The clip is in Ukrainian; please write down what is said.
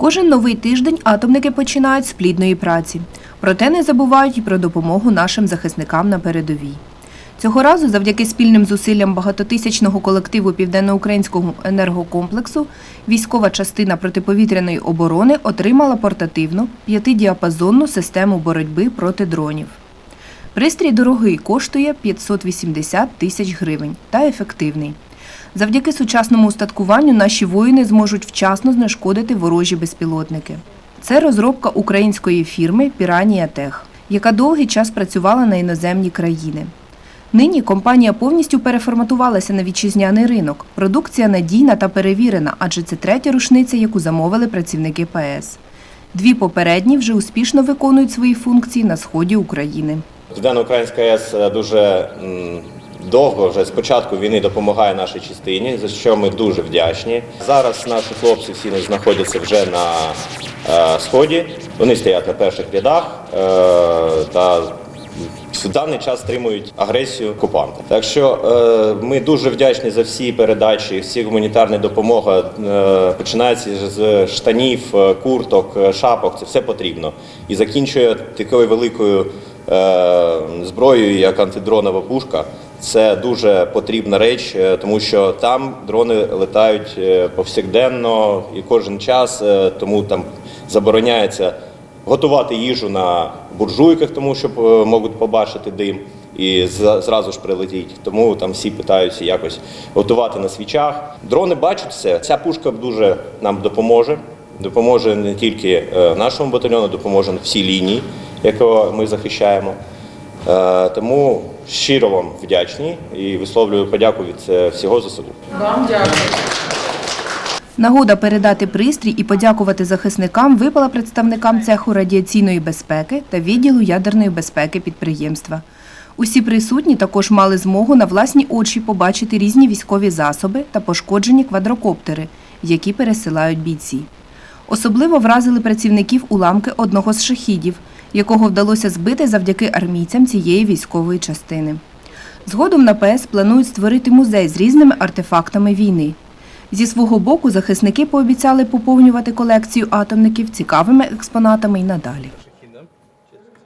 Кожен новий тиждень атомники починають з плідної праці. Проте не забувають і про допомогу нашим захисникам на передовій. Цього разу, завдяки спільним зусиллям багатотисячного колективу Південноукраїнського енергокомплексу, військова частина протиповітряної оборони отримала портативну п'ятидіапазонну систему боротьби проти дронів. Пристрій дорогий коштує 580 тисяч гривень та ефективний. Завдяки сучасному устаткуванню наші воїни зможуть вчасно знешкодити ворожі безпілотники. Це розробка української фірми Піранія Тех, яка довгий час працювала на іноземні країни. Нині компанія повністю переформатувалася на вітчизняний ринок. Продукція надійна та перевірена, адже це третя рушниця, яку замовили працівники ПС. Дві попередні вже успішно виконують свої функції на сході України. Південно-Українська АЕС е, дуже довго вже з початку війни допомагає нашій частині, за що ми дуже вдячні. Зараз наші хлопці всі знаходяться вже на е, сході. Вони стоять на перших рядах е, та в даний час стримують агресію окупанта. Так що е, ми дуже вдячні за всі передачі, всі гуманітарні допомоги. Е, починається з штанів, е, курток, шапок. Це все потрібно. І закінчує такою великою е, зброєю, як антидронова пушка. Це дуже потрібна реч, е, тому що там дрони летають е, повсякденно і кожен час, е, тому там забороняється готувати їжу на буржуйках, тому що можуть побачити дим і зразу ж прилетіть. Тому там всі питаються якось готувати на свічах. Дрони бачать все. Ця пушка дуже нам допоможе. Допоможе не тільки нашому батальйону, допоможе всій лінії, яку ми захищаємо. Е, Тому щиро вам вдячні і висловлюю подяку від е, всього ЗСУ. Вам дякую. Нагода передати пристрій і подякувати захисникам випала представникам цеху радіаційної безпеки та відділу ядерної безпеки підприємства. Усі присутні також мали змогу на власні очі побачити різні військові засоби та пошкоджені квадрокоптери, які пересилають бійці. Особливо вразили працівників уламки одного з шахідів, якого вдалося збити завдяки армійцям цієї військової частини. Згодом на ПС планують створити музей з різними артефактами війни. Зі свого боку захисники пообіцяли поповнювати колекцію атомників цікавими експонатами й надалі.